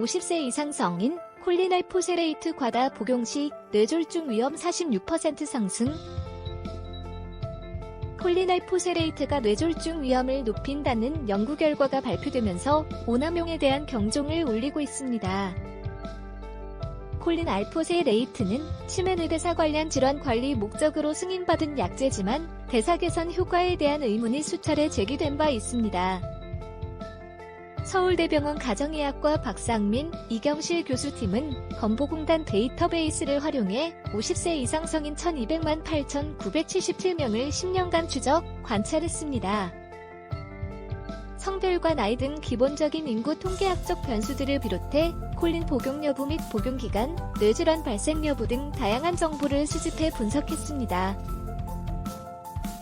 50세 이상 성인 콜린알포세레이트 과다 복용 시 뇌졸중 위험 46% 상승 콜린알포세레이트가 뇌졸중 위험을 높인다는 연구 결과가 발표되면서 오남용에 대한 경종을 울리고 있습니다. 콜린 알포세레이트는 치매 뇌대사 관련 질환 관리 목적으로 승인받은 약제지만 대사 개선 효과에 대한 의문이 수차례 제기된 바 있습니다. 서울대병원 가정의학과 박상민, 이경실 교수팀은 건보공단 데이터베이스를 활용해 50세 이상 성인 1200만 8977명을 10년간 추적, 관찰했습니다. 성별과 나이 등 기본적인 인구 통계학적 변수들을 비롯해 콜린 복용 여부 및 복용 기간, 뇌질환 발생 여부 등 다양한 정보를 수집해 분석했습니다.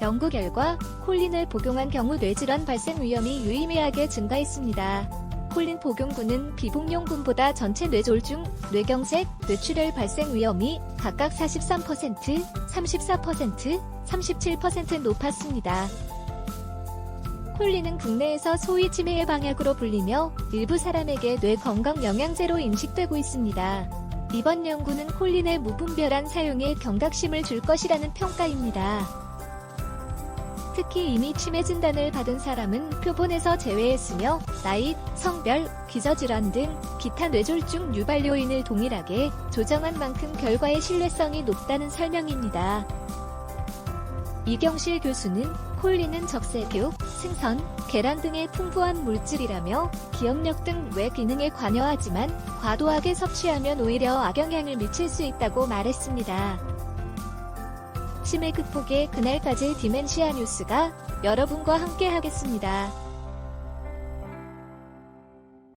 연구 결과 콜린을 복용한 경우 뇌질환 발생 위험이 유의미하게 증가했습니다. 콜린 복용군은 비복용군보다 전체 뇌졸중, 뇌경색, 뇌출혈 발생 위험이 각각 43%, 34%, 37% 높았습니다. 콜린은 국내에서 소위 치매의 방약으로 불리며 일부 사람에게 뇌 건강 영양제로 인식되고 있습니다. 이번 연구는 콜린의 무분별한 사용에 경각심을 줄 것이라는 평가입니다. 특히 이미 치매 진단을 받은 사람은 표본에서 제외했으며 나이, 성별, 기저질환 등 기타 뇌졸중 유발 요인을 동일하게 조정한 만큼 결과의 신뢰성이 높다는 설명입니다. 이경실 교수는 콜린은 적세교, 생선, 계란 등의 풍부한 물질이라며 기억력 등 외 기능에 관여하지만 과도하게 섭취하면 오히려 악영향을 미칠 수 있다고 말했습니다. 치매 극복의 그날까지 디멘시아 뉴스가 여러분과 함께 하겠습니다.